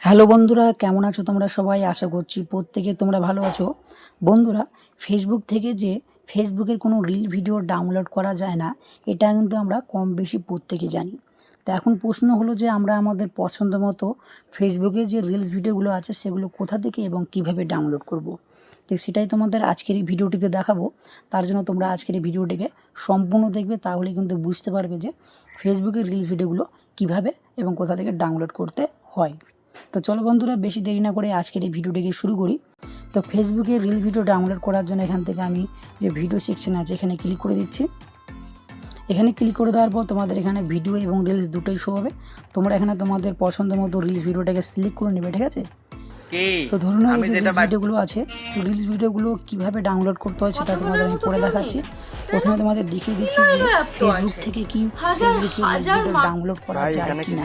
Hello বন্ধুরা, কেমন আছো তোমরা সবাই? আশা করছি প্রত্যেকে তোমরা ভালো আছো। বন্ধুরা ফেসবুক থেকে যে ফেসবুকের কোনো রিল ভিডিও ডাউনলোড করা যায় না, এটা কিন্তু আমরা কম বেশি প্রত্যেকে জানি। তো এখন প্রশ্ন হলো যে, আমরা আমাদের পছন্দ মতো ফেসবুকে যে রিলস ভিডিওগুলো আছে, সেগুলো কোথা থেকে এবং কীভাবে ডাউনলোড করব। তো সেটাই তোমাদের আজকের এই ভিডিওটিতে দেখাবো। তার জন্য তোমরা আজকের এই ভিডিওটিকে সম্পূর্ণ দেখবে, তাহলে কিন্তু বুঝতে পারবে যে ফেসবুকের রিলস ভিডিওগুলো কীভাবে এবং কোথা থেকে ডাউনলোড করতে হয়। তো চলো বন্ধুরা, বেশি দেরি না করে আজকের এই ভিডিওটিকে শুরু করি। তো ফেসবুকে রিল ভিডিও ডাউনলোড করার জন্য এখান থেকে আমি যে ভিডিও সেকশন আছে, এখানে ক্লিক করে দিচ্ছি। এখানে ক্লিক করে দেওয়ার পর তোমাদের এখানে ভিডিও এবং রিলস দুটোই শো হবে। তোমরা এখানে তোমাদের পছন্দ মতো রিলস ভিডিওটাকে সিলেক্ট করে নেবে, ঠিক আছে? তো ধরুন এই আমি যে যেটা রিলস ভিডিওগুলো আছে রিলস ভিডিওগুলো কীভাবে ডাউনলোড করতে হয় সেটা তোমাদের আমি করে দেখাচ্ছি। প্রথমে তোমাদের দেখিয়ে দিচ্ছি যে ফেসবুক থেকে কি হাজার হাজার ডাউনলোড করা যায় কি না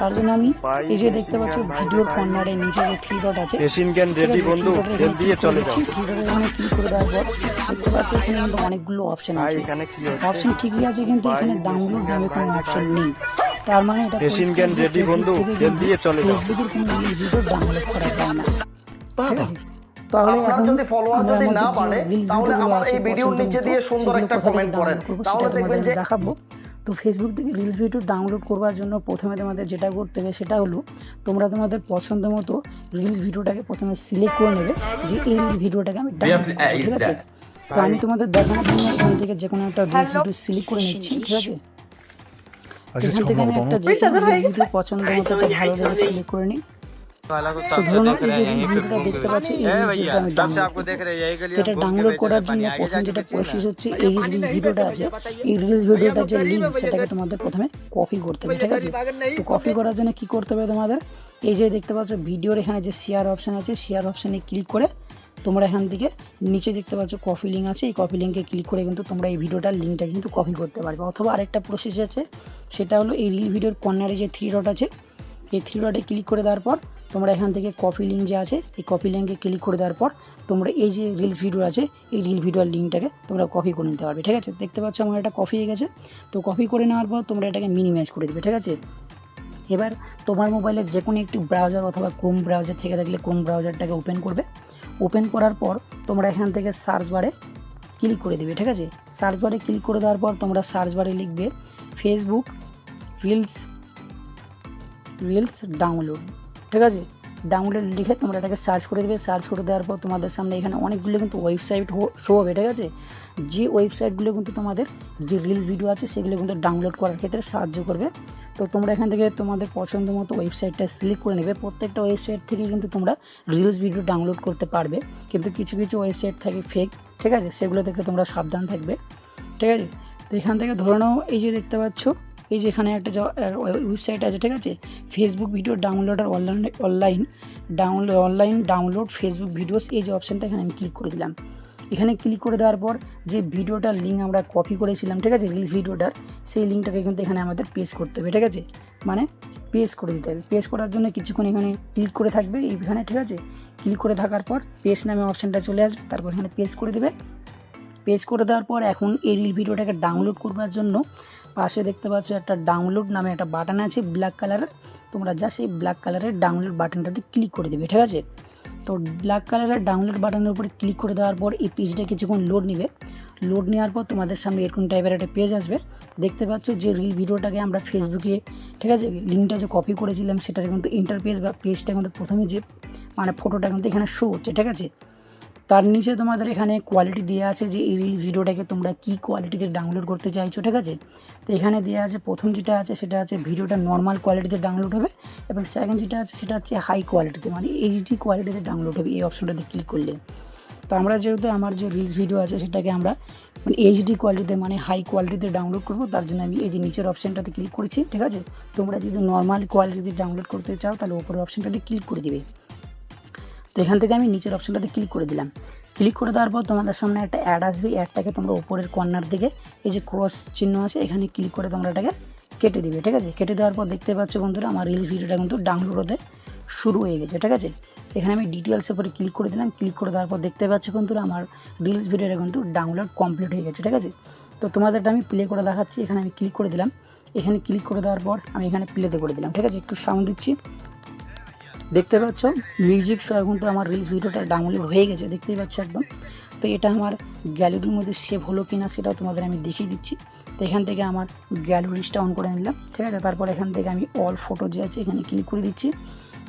তার জন্য আমি এই যে দেখতে পাচ্ছ ভিডিওর কর্নারে নিচে যে থ্রি ডট আছে রেডি বন্ধু দিয়ে চলে যাও। থ্রি ডট এখানে ক্লিক করে দেওয়ার পর দেখতে পাচ্ছ এখানে কিন্তু অনেকগুলো অপশন আছে। এখানে কি অপশন ঠিকই আছে কিন্তু এখানে ডাউনলোড নামে কোনো অপশন নেই। তার মানে এটা মেশিন ready Facebook বন্ধু, তেল দিয়ে চলে যাও। ফেসবুকের কোনো ভিডিও ডাউনলোড করা যায় না। ঠিক আছে? তাহলে আপনার যদি আমরা যদি না বাড়ে, তাহলে আমার এই ভিডিওর নিচে দিয়ে সুন্দর একটা comment করেন। তাহলে দেখবেন যে- দেখাবো। তো ফেসবুক থেকে রিলস ভিডিও ডাউনলোড করবার জন্য প্রথমে তোমাদের যেটা করতে হবে সেটা হলো তোমরা তোমাদের পছন্দ মতো রিলস ভিডিওটাকে প্রথমে সিলেক্ট করে নেবে যে এই ভিডিওটাকে আমি ডাউনলোড ঠিক আছে? তো আমি তোমাদের দেখানোর জন্য এখান থেকে যে কোনো একটা রিলস ভিডিও সিলেক্ট করে নিচ্ছি ঠিক আছে? থেকে আমি একটা পছন্দ মতো একটা ভালো করে দেখতে পাচ্ছি এটা ডাউনলোড করার জন্য যেটা প্রসেস হচ্ছে এই রিলস আছে এই রিলস যে লিঙ্ক সেটাকে তোমাদের প্রথমে কপি করতে হবে ঠিক আছে? তো কপি করার জন্য কি করতে হবে তোমাদের? এই যে দেখতে পাচ্ছ ভিডিওর এখানে যে শেয়ার অপশন আছে শেয়ার অপশনে ক্লিক করে তোমরা এখান থেকে নিচে দেখতে পাচ্ছ কপি লিঙ্ক আছে। এই কপি লিঙ্কে ক্লিক করে কিন্তু তোমরা এই ভিডিওটার লিঙ্কটা কিন্তু কপি করতে পারবে। অথবা আরেকটা প্রসেস আছে, সেটা হলো এই রিল ভিডিওর কর্নারে যে থ্রি ডট আছে, এই থ্রি ডটে ক্লিক করে দেওয়ার পর তোমরা এখান থেকে কপি লিঙ্ক যে আছে, এই কপি লিঙ্কে ক্লিক করে দেওয়ার পর তোমরা এই যে রিলস ভিডিও আছে, এই রিল ভিডিওর লিঙ্কটাকে তোমরা কপি করে নিতে পারবে, ঠিক আছে? দেখতে পাচ্ছ আমার এটা কপি হয়ে গেছে। তো কপি করে নেওয়ার পর তোমরা এটাকে মিনিমাইজ করে দেবে, ঠিক আছে? এবার তোমার মোবাইলের যে কোনো একটি ব্রাউজার অথবা ক্রোম ব্রাউজার থেকে থাকলে ক্রোম ব্রাউজারটাকে ওপেন করবে। ওপেন করার পর তোমরা এখান থেকে সার্চ বারে ক্লিক করে দেবে, ঠিক আছে? সার্চ বারে ক্লিক করে দেওয়ার পর তোমরা সার্চ বারে লিখবে ফেসবুক রিলস রিলস ডাউনলোড ঠিক আছে? ডাউনলোড লিখে তোমরা এটাকে সার্চ করে দেবে। সার্চ করে দেওয়ার পর তোমাদের সামনে এখানে অনেকগুলো কিন্তু ওয়েবসাইট শো হবে, ঠিক আছে? যে ওয়েবসাইটগুলো কিন্তু তোমাদের যে রিলস ভিডিও আছে, সেগুলো কিন্তু ডাউনলোড করার ক্ষেত্রে সাহায্য করবে। তো তোমরা এখান থেকে তোমাদের পছন্দ মতো ওয়েবসাইটটা সিলেক্ট করে নেবে। প্রত্যেকটা ওয়েবসাইট থেকে কিন্তু তোমরা রিলস ভিডিও ডাউনলোড করতে পারবে। কিন্তু কিছু কিছু ওয়েবসাইট থাকে ফেক ঠিক আছে? সেগুলো থেকে তোমরা সাবধান থাকবে, ঠিক আছে? তো এখান থেকে ধরে নাও, এই যে দেখতে পাচ্ছ এই যে এখানে একটা ওয়েবসাইট আছে, ঠিক আছে? ফেসবুক ভিডিও ডাউনলোড আর online online download online download Facebook videos এই যে অপশানটা এখানে আমি ক্লিক করে দিলাম। এখানে ক্লিক করে দেওয়ার পর যে ভিডিওটার লিঙ্ক আমরা কপি করেছিলাম, ঠিক আছে? রিলস ভিডিওটার সেই লিঙ্কটাকে কিন্তু এখানে আমাদের পেস্ট করতে হবে, ঠিক আছে? মানে পেস্ট করে দিতে হবে। পেস্ট করার জন্য কিছুক্ষণ এখানে ক্লিক করে থাকবে, এইখানে, ঠিক আছে? ক্লিক করে থাকার পর পেস্ট নামে অপশানটা চলে আসবে, তারপর এখানে পেস্ট করে দেবে। পেজ করে দেওয়ার পর এখন এই রিল ভিডিওটাকে ডাউনলোড করবার জন্য পাশে দেখতে পাচ্ছ একটা ডাউনলোড নামে একটা বাটন আছে ব্ল্যাক কালারের তোমরা যা সেই ব্ল্যাক কালারের ডাউনলোড বাটনটাতে ক্লিক করে দেবে, ঠিক আছে? তো ব্ল্যাক কালারের ডাউনলোড বাটনের উপরে ক্লিক করে দেওয়ার পর এই পেজটা কিছুক্ষণ লোড নেবে। লোড নেওয়ার পর তোমাদের সামনে এরকম টাইপের একটা পেজ আসবে। দেখতে পাচ্ছ যে রিল ভিডিওটাকে আমরা ফেসবুকে ঠিক আছে? লিঙ্কটা যে কপি করেছিলাম সেটার কিন্তু ইন্টারপেজ বা পেজটা কিন্তু প্রথমে যে মানে ফটোটা কিন্তু এখানে শো হচ্ছে, ঠিক আছে? তার নিচে তোমাদের এখানে কোয়ালিটি দেওয়া আছে যে এই রিল ভিডিওটাকে তোমরা কী কোয়ালিটিতে ডাউনলোড করতে চাইছো, ঠিক আছে? তো এখানে দেওয়া আছে, প্রথম যেটা আছে সেটা আছে ভিডিওটা নর্মাল কোয়ালিটিতে ডাউনলোড হবে এবং সেকেন্ড যেটা আছে সেটা হচ্ছে হাই কোয়ালিটিতে মানে এইচডি কোয়ালিটিতে ডাউনলোড হবে এই অপশনটাতে ক্লিক করলে। তো আমরা যেহেতু আমার যে রিলস ভিডিও আছে সেটাকে আমরা মানে এইচডি কোয়ালিটিতে মানে হাই কোয়ালিটিতে ডাউনলোড করব, তার জন্য আমি এই যে নিচের অপশানটাতে ক্লিক করেছি, ঠিক আছে? তোমরা যদি নর্মাল কোয়ালিটিতে ডাউনলোড করতে চাও তাহলে ওপরের অপশানটাতে ক্লিক করে দিবে। এখান থেকে আমি নিচের অপশানটাতে ক্লিক করে দিলাম। ক্লিক করে দেওয়ার পর তোমাদের সামনে একটা অ্যাড আসবে। অ্যাডটাকে তোমরা উপরের কর্নার দিকে এই যে ক্রস চিহ্ন আছে, এখানে ক্লিক করে তোমরা এটাকে কেটে দিবে, ঠিক আছে? কেটে দেওয়ার পর দেখতে পাচ্ছ বন্ধুরা, আমার রিলস ভিডিওটা কিন্তু ডাউনলোড হতে শুরু হয়ে গেছে, ঠিক আছে? এখানে আমি ডিটেলসের উপরে ক্লিক করে দিলাম। ক্লিক করে দেওয়ার পর দেখতে পাচ্ছ বন্ধুরা, আমার রিলস ভিডিওটা কিন্তু ডাউনলোড কমপ্লিট হয়ে গেছে, ঠিক আছে? তো তোমাদেরটা আমি প্লে করে দেখাচ্ছি। এখানে আমি ক্লিক করে দিলাম। এখানে ক্লিক করে দেওয়ার পর আমি এখানে প্লেতে করে দিলাম, ঠিক আছে? একটু সাউন্ড দিচ্ছি। দেখতে পাচ্ছ? মিউজিক সহ কিন্তু আমার রিলস ভিডিওটা ডাউনলোড হয়ে গেছে, দেখতেই পাচ্ছ একদম। তো এটা আমার গ্যালারির মধ্যে সেভ হলো কি না সেটাও তোমাদের আমি দেখিয়ে দিচ্ছি। তো এখান থেকে আমার গ্যালারিসটা অন করে নিলাম, ঠিক আছে? তারপর এখান থেকে আমি অল ফটো যে আছে এখানে ক্লিক করে দিচ্ছি।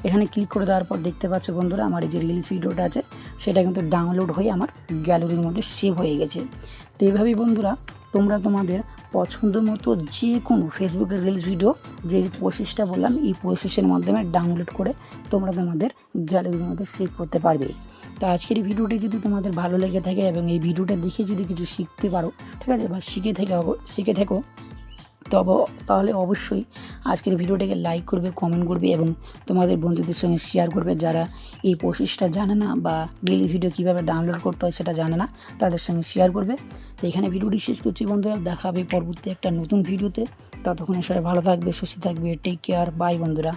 এখানে ক্লিক করে দেওয়ার পর দেখতে পাচ্ছ বন্ধুরা, আমার এই যে রিলস ভিডিওটা আছে, সেটা কিন্তু ডাউনলোড হয়ে আমার গ্যালারির মধ্যে সেভ হয়ে গেছে। তো এইভাবেই বন্ধুরা তোমরা তোমাদের পছন্দ মতো যে কোনো ফেসবুকের রিলস ভিডিও যে প্রসেসটা বললাম, এই প্রসেসের মাধ্যমে ডাউনলোড করে তোমরা তোমাদের গ্যালারির মধ্যে সেভ করতে পারবে। তো আজকের এই ভিডিওটি যদি তোমাদের ভালো লেগে থাকে এবং এই ভিডিওটা দেখে যদি কিছু শিখতে পারো, ঠিক আছে, বা শিখে থেকে শিখে থেকো, তবে, তাহলে অবশ্যই আজকের ভিডিওটাকে লাইক করবে কমেন্ট করবে এবং তোমাদের বন্ধুদের সঙ্গে শেয়ার করবে যারা এই প্রসেসটা জানে না বা ডেলি ভিডিও কীভাবে ডাউনলোড করতে হয় সেটা জানে না, তাদের সঙ্গে শেয়ার করবে। তো এখানে ভিডিওটি শেষ করছি বন্ধুরা, দেখা হবে পরবর্তী একটা নতুন ভিডিওতে। ততক্ষণে সবাই ভালো থাকবে, সুস্থ থাকবে টেক কেয়ার বাই বন্ধুরা।